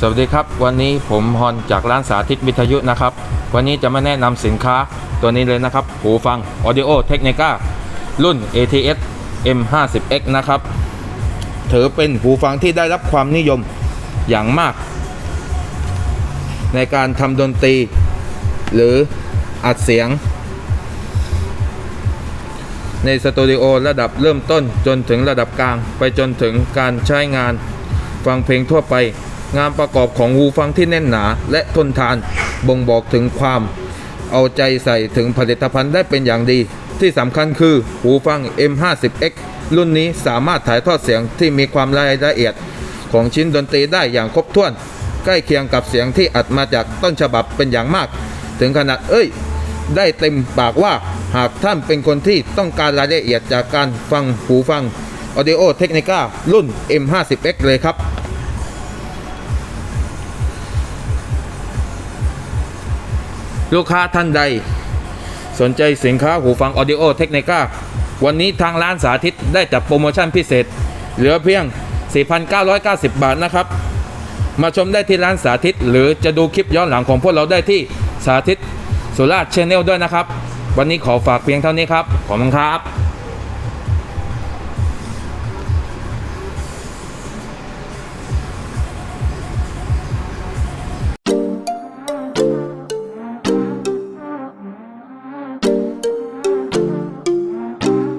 สวัสดีครับ วันนี้ผมฮอนจากร้านสาธิตวิทยุนะครับ วันนี้จะมาแนะนำสินค้าตัวนี้เลยนะครับ หูฟัง Audio Technica รุ่น ATS M50X นะครับถือเป็นหูฟังที่ได้รับความนิยมอย่างมาก ในการทำดนตรี หรืออัดเสียง ในสตูดิโอระดับเริ่มต้นจนถึงระดับกลาง ไปจนถึงการใช้งานฟังเพลงทั่วไป งานประกอบของหูฟังที่แน่นหนาและทนทาน บ่งบอกถึงความเอาใจใส่ถึงผลิตภัณฑ์ได้เป็นอย่างดี ที่สำคัญคือหูฟัง M50X รุ่นนี้สามารถถ่ายทอดเสียงที่มีความรายละเอียดของชิ้นดนตรีได้อย่างครบถ้วน ใกล้เคียงกับเสียงที่อัดมาจากต้นฉบับเป็นอย่างมาก ถึงขนาดเอ้ย ได้เต็มปากว่าหากท่านเป็นคนที่ต้องการรายละเอียดจากการฟังหูฟัง Audio Technica รุ่น M50X เลยครับ ลูกค้าท่านใด สนใจสินค้าหูฟัง Audio Technica วันนี้ทางร้านสาธิตได้จัดโปรโมชั่นพิเศษ เหลือเพียง 4,990 บาทนะครับ มาชมได้ที่ร้านสาธิต หรือจะดูคลิปย้อนหลังของพวกเราได้ที่สาธิตสุราชชแนลด้วยนะครับ วันนี้ขอฝากเพียงเท่านี้ครับ ขอบคุณครับ